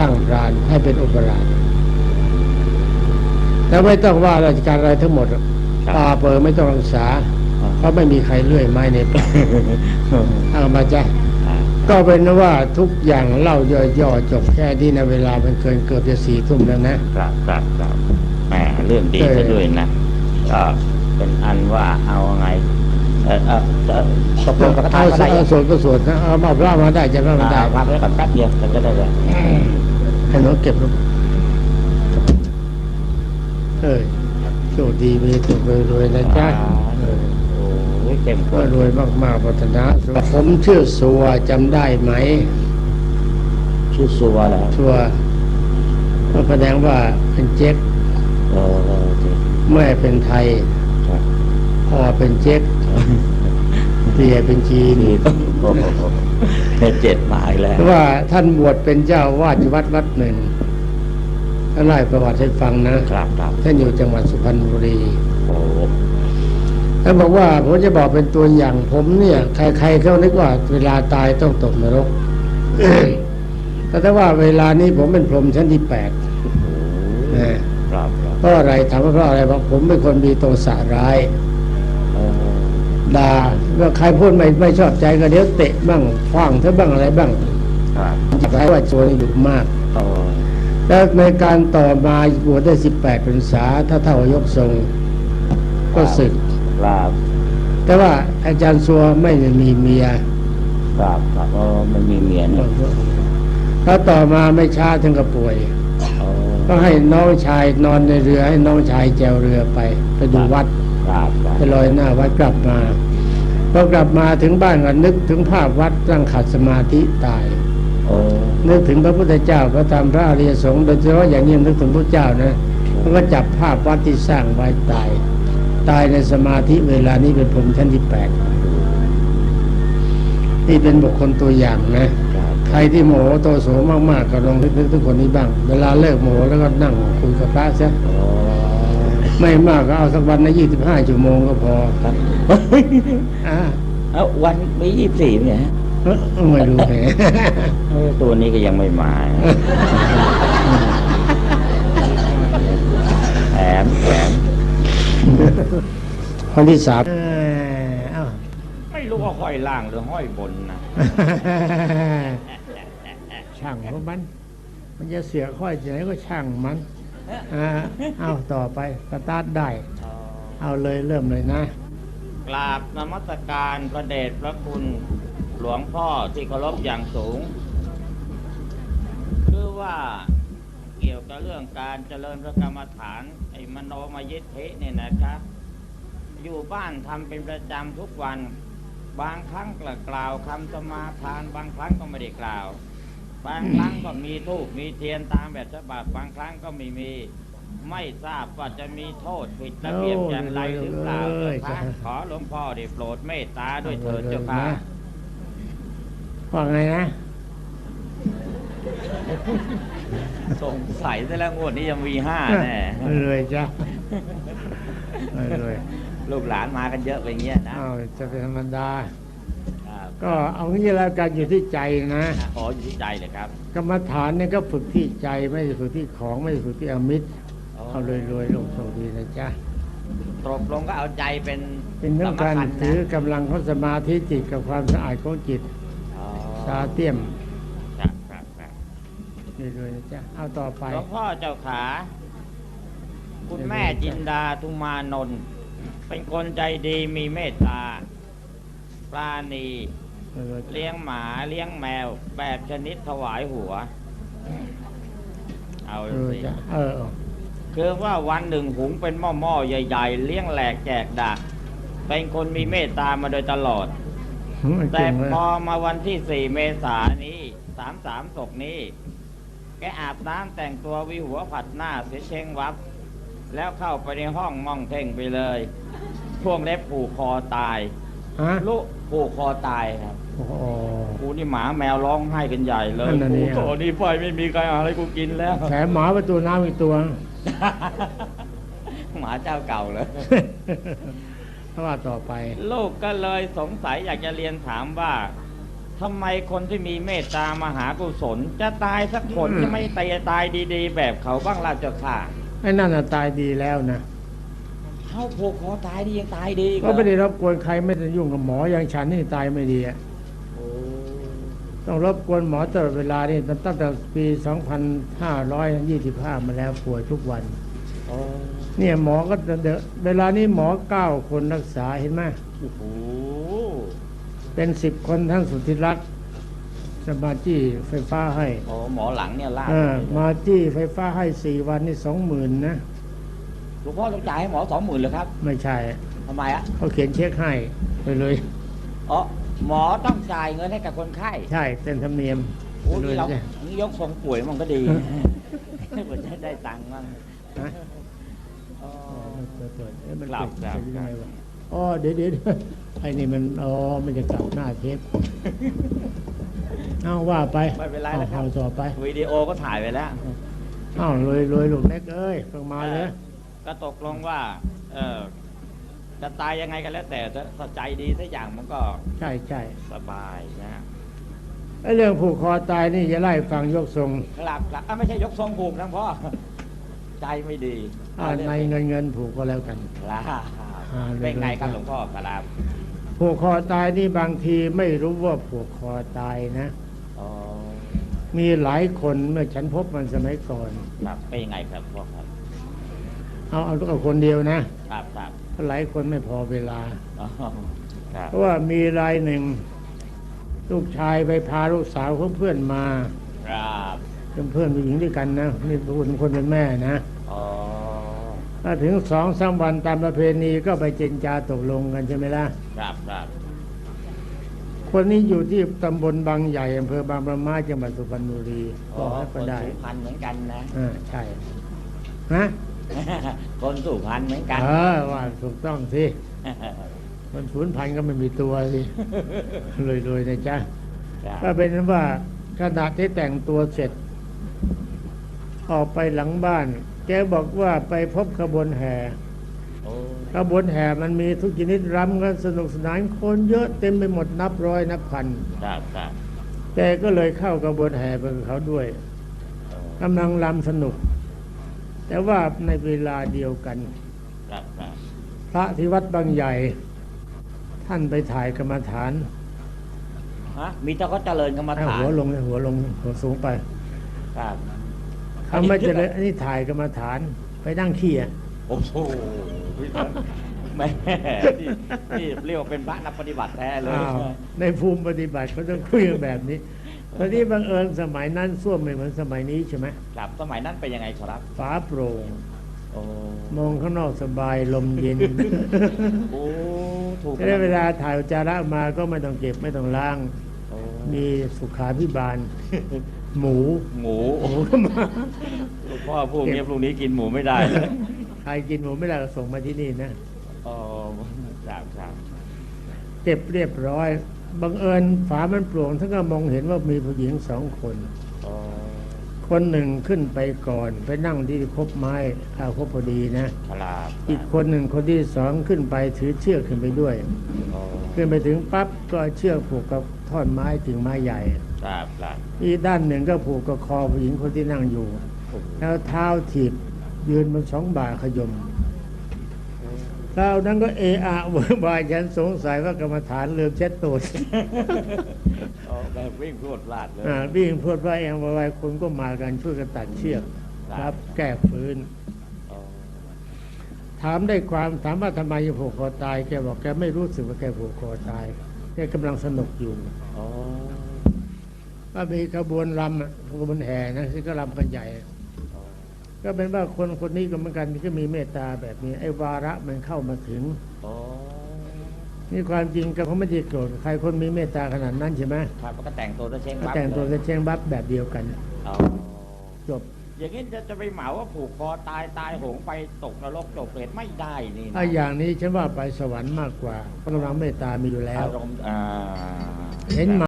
ตั้งพรานให้เป็นอุปราชแล้วไม่ต้องว่าราชการอะไรทั้งหมดหรอกครับป่าเปิดไม่ต้องรักษาเพราะไม่มีใครเลื่อยไม้ในป่าเอามาจ้ะอ่าก็เป็นว่าทุกอย่างเล่าย่อๆจบแค่นี้นะเวลามันเกินเกือบจะสี่ทุ่มแล้วนะครับครับครับแหมเรื่องดีเออซะด้วยนะก็เป็นอันว่าเอาไงเออเออเออตกลงกับกระทาเอาก็ได้เอาสวดก็สวดนะเอามาเล่ามาได้จะเล่ามาได้อ่าพักไว้ก่อนแป๊บเดียวจะได้เลย ให้หนูเก็บลูกเอ้ยโชคดีมีสุขรวยๆนะจ๊ะเออโอ้ยเต็มคก็นรวยมากๆพัฒนาผมชื่อสัวจำได้ไหม ชื่อซัวแล้วสัวก็แสดงว่าเป็นเจ๊กเออเออจริงแม่เป็นไทยครับพ่อเป็นเจ๊ก เปียเป็นจีนนี่โอ้โหเจ็ดมาอีกแล้วเพราะว่าท่านบวชเป็นเจ้าวาดอยู่วัดวัดหนึ่งท่านไล่ประวัติให้ฟังนะครับครับท่านอยู่จังหวัดสุพรรณบุรีโอ้ท่านบอกว่าผมจะบอกเป็นตัวอย่างผมเนี่ย ใครๆเขานึกว่าเวลาตายต้องตกนรกแต่ถ้าว่าเวลานี้ผมเป็นพรหมชั้นที่แปดโหนะครับครับเพราะอะไรถามว่าเพราะอะไรบอกผมเป็นคนมีโทสะร้ายเออ ด่าเมื่อใครพูดไม่ไม่ชอบใจก็เดี๋ยวเตะบ้างคว้างเธอบ้างอะไรบ้างครับจับได้ว่าโจรนี่ดุมากโอ้แล้วในการต่อมาบวชได้สิบแปดพรรษาถ้าเท่ายกทรง ก็ศึกครับแต่ว่าอาจารย์สัวไม่ได้มีเมียครับครับเออมันมีเมียเนี่ยแล้วต่อมาไม่ช้าถึงกับป่วยโอ้ก็ให้น้องชายนอนในเรือให้น้องชายแจวเรือไปไปดูวัดครับครับ ไปลอยหน้าวัดกลับมาพอกลับมาถึงบ้านก็นึกถึงภาพวัดตั้งขัดสมาธิตายโอ้นึกถึงพระพุทธเจ้าพระธรรมพระอริยสงฆ์โดยเฉพาะอย่างยิ่งนึกถึงพระเจ้านะมันก็จับภาพวัดที่สร้างไว้ตาย ตายในสมาธิเวลานี้เป็นผมชั้นที่แปดนี่เป็นบุคคลตัวอย่างนะครับใครที่โมโหโตโสมากๆก็ลองนึกถึงคนนี้บ้าง เวลาเลิกโมโหแล้วก็นั่งคุยกับพระซะโอ้ ไม่มากก็เอาสักวันละยี่สิบห้าชั่วโมงก็พอครับอ่าเอาวันมียี่สิบสี่เนี่ยฮะเอ้อไม่รู้แหมเออตัวนี้ก็ยังไม่มาแถมแถมคนที่สามเออเอ้าไม่รู้ว่าห้อยล่างหรือห้อยบนนะช่างของมัน มันจะเสียค่อยจะไหนก็ช่างมันอ่า เอาต่อไปสตาร์ทได้ เอาเลยเริ่มเลยนะ กราบนมัสการพระเดชพระคุณหลวงพ่อที่เคารพอย่างสูง คือว่าเกี่ยวกับเรื่องการเจริญพระกรรมฐาน ไอ้มโนมยิทธิเนี่ยนะครับ อยู่บ้านทำเป็นประจำทุกวัน บางครั้งก็กล่าวคำสมาทาน บางครั้งก็ไม่ได้กล่าว บางครั้งก็มีทูปมีเทียนตามแบบฉบับบางครั้งก็ไม่มี ไม่ทราบว่าจะมีโทษผิดระเบียบอย่างไรหรือเปล่าเจ้าค่ะขอหลวงพ่อได้โปรดเมตตาด้วยเถิดเจ้าค่ะว่าไงนะสงสัยแต่แล้วงวดนี้ยังมีห้าแน่เลยจ้ะเลยลูกหลานมากันเยอะไปเงี้ยนะเอาจะเป็นธรรมดาครับ ก็เอางี้แล้วกันอยู่ที่ใจนะขออยู่ที่ใจเลยครับ กรรมฐานเนี่ยก็ฝึกที่ใจไม่ได้ฝึกที่ของไม่ได้ฝึกที่อมิตรเอาเลยรวยๆลงโชคดีนะจ๊ะตกลงก็เอาใจเป็นเป็นเรื่องการสำคัญถืนะอกำลังของสมาธิจิตกับความสะอาดของจิตอ๋อตาเตี้ยมครับครับครับรวยๆนะจ๊ะเอาต่อไปหลวงพ่อเจ้าขา คุณแม่จินดาทุมานนท์เป็นคนใจดีมีเมตตา ปราณีรวยๆเลี้ยงหมาเลี้ยงแมวแบบชนิดถวายหัว เอารวยสิๆจ้ะเออคือว่าวันหนึ่งหุงเป็นหม้อหม้อๆใหญ่ ๆ เลี้ยงแหลกแจกดักเป็นคนมีเมตตามาโดยตลอดๆแต่เก่งเลยพอมาวันที่สี่เมษายนนี้สามสามศกนี้ แกอาบน้ำแต่งตัววิหัวผัดหน้าเสียเชงวับ แล้วเข้าไปในห้องมองเท่งไปเลยช่วงเล็บผูกคอตาย ฮะลูกผูกคอตายครับโอ้โห กูนี่หมาแมวร้องไห้กันใหญ่เลยนั่นน่ะกูเนี่ยโตนี่ไปไม่มีใครเอาอะไรกูกินแล้ว แถมหมาประตูน้ำอีกตัว หมาเจ้าเก่าเลยเพราะว่าต่อไป ลูกก็เลยสงสัยอยากจะเรียนถามว่าทำไมคนที่มีเมตตามหากุศล จะตายสักคนอืม จะไม่ตายตายดี ๆ แบบเขาบ้างล่ะเจ้าค่ะ ไอ้นั่นน่ะตายดีแล้วนะ เขาผูกคอตายดียังตายดีอีก็ไม่ได้รบกวนใครไม่ได้ยุ่งกับหมออย่างฉันนี่ตายไม่ดีอะโอ้ต้องรบกวนหมอตลอดเวลานี่ตั้งแต่ปี 2525 มาแล้วป่วยทุกวันโอ้เนี่ยหมอก็เดอะเวลานี้หมอเก้าคนรักษาเห็นไหมโอ้โหเป็นสิบคนทั้งสุทธิรักษ์สมาจี้ไฟฟ้าให้โอ้หมอหลังเนี่ยลากเออมาจี้ไฟฟ้าให้สี่วันนี่สองหมื่นนะห ลวงพ่อต้องจ่ายให้หมอสองหมื่นเลยครับไม่ใช่ทำไมอะเขาเขียนเช็คให้ไปเลยอ๋อหมอต้องจ่ายเงินให้กับคนไข้ใช่เป็นธรรมเนียมโอ้ไปเลนี่ยเราจ้ะนี่ยกทรงป่วยมันก็ดีเพื่อจะได้ตังค์มั่งฮะ อ๋อ เปิดเปิดเอ๊ะมันกลับเปิดกลับ เป็นยังไงวะอ๋อเดี๋ยวเดี๋ยวเดี๋ยวไอ้นี่มันอ๋อมันจะกลับหน้าเทปเอาว่าไปไม่เป็นไรแล้วครับเอาต่อไปวิดีโอก็ถ่ายไปแล้ว เอาเลยเลยลูกเล็กเอ้ยเพิ่งมาเลย ก็ตกลงว่าเออจะตายยังไงกันแล้ว แต่ถ้าถ้าใจดีสักอย่างมันก็ใช่ใช่สบายนะฮะไอ้เรื่องผูกคอตายนี่จะไล่ฟังยกทรงครับครับอะไม่ใช่ยกทรงผูกนะพ่อใจไม่ดีอ่าในเงินเงินผูกก็แล้วกันครับอ่าเป็นไงครับเรื่หลองวงพ่อครับผูกคอตายนี่บางทีไม่รู้ว่าผูกคอตายนะอ๋อมีหลายคนเมื่อฉันพบมันสมัยก่อนครับเป็นยังไงครับพ่อครับ เอาเอาเอาคนเดียวนะครับครับเพราะหลายคนไม่พอเวลาอ๋อครับเพราะว่ามีรายหนึ่ง ลูกชายไปพาลูกสาวของเพื่อนมา ครับเป็นเพื่อนผู้หญิงด้วยกันนะนี่พูดถึงคนเป็นแม่นะอ๋อถ้าถึงสองสามวันตามประเพณีก็ไปเจรจาตกลงกันใช่ไหมล่ะ ครับครับคนนี้อยู่ที่ตำบลบางใหญ่อำเภอบางประมาจังหวัดสุพรรณบุรีอ๋ก็อให้คก็นได้สุพรรณเหมือนกันนะอ่าใช่ฮะ คนสุพรรณเหมือนกันเออว่าถูกต้องสิมันศูนย์พันก็ไม่มีตัวสิเลยๆนะจ๊ะครับก็เป็นว่าขณะที่แต่งตัวเสร็จ ออกไปหลังบ้าน แกบอกว่าไปพบขบวนแห่โอ้ขบวนแห่มันมีทุกชนิดรำกันสนุกสนานคนเยอะเต็มไปหมดนับร้อยนับพันครับครับแกก็เลยเข้ากระบวนแห่ไปกับเขาด้วยโอ้กำลังรำสนุก แต่ว่าในเวลาเดียวกันครับครับพระที่วัดบางใหญ่ ท่านไปถ่ายกรรมฐานฮะมีแต่เขาเจริญกรรมให้ฐานหัวลงเลยหัวลงหัวสูงไปครับคำไม่เจริญอันนี้ถ่ายกรรมฐาน ไปนั่งขี้อะโอ้โหแม่นี่นี่เรียกว่าเป็นพระนักปฏิบัติแท้เลยอ้าวในภูมิปฏิบัติเขาต้องคุยกันแบบนี้ ตอนนี้บังเอิญสมัยนั้นส้วมไม่เหมือนสมัยนี้ใช่ไหมครับสมัยนั้นเป็นยังไงครับฝาโปร่งโอ้มองข้างนอกสบายลมเย็นโอ้ถูกได้เวลาถ่ายอุจจาระมาก็ไม่ต้องเก็บไม่ต้องล้างโอ้มีสุขาพิบาล หมู หมูหมูก็มาหลวงพ่อพวกนี้พรุ่งนี้กินหมูไม่ได้เลยใครกินหมูไม่ได้ก็ส่งมาที่นี่นะอ๋อครับครับเก็บเรียบร้อย บังเอิญฝามันโปร่งท่านก็มองเห็นว่ามีผู้หญิงสองคนอ๋อคนหนึ่งขึ้นไปก่อน ไปนั่งที่คบไม้ข้าวคบพอดีนะครับอีกคนหนึ่งคนที่สองขึ้นไปถือเชือกขึ้นไปด้วยอ๋อขึ้นไปถึงปั๊บก็เอาเชือกผูกกับท่อนไม้ถึงไม้ใหญ่ครับครับอีกด้านหนึ่งก็ผูกกับคอผู้หญิงคนที่นั่งอยู่โอ้โหแล้วเท้าถีบยืนบนสองบ่าขยม คราวนั้นก็เอะอะโวยวายฉันสงสัยว่ากรรมฐานลืมเช็ดตูดอ๋อแบบวิ่งพรวดพลาดเลยอ่าวิ่งพูดว่าเองโวยวายคนก็มากันช่วยกันตัดเชือกครับ แก้ฟื้นอ๋อถามได้ความถามว่าทำไมจะผูกคอตายแกบอกแกไม่รู้สึกว่าแกผูกคอตายแกกำลังสนุกอยู่อ๋อก็มีขบวนรำอะขบวนแห่นะที่ก็รำกันใหญ่อ๋อ ก็เป็นว่าคนคนนี้ก็เหมือนกันที่ก็มีเมตตาแบบนี้ ไอ้วาระมันเข้ามาถึงอ๋อนี่ความจริงก็เขาไม่ได้โกรธใครคนมีเมตตาขนาดนั้นใช่ไหมครับก็แต่งตัวจะเช้งก็ปั๊บแต่งตัวเลยจะเชงบับแบบเดียวกันอ๋อจบอย่างนี้จะจะไปเหมาว่าผูกคอตายตายโหงไปตกนรกตกเปรตไม่ได้นี่นะถ้าอย่างนี้ฉันว่าไปสวรรค์มากกว่าเพราะกำลังเมตตามีอยู่แล้วอารมณ์อ่าเห็นไหม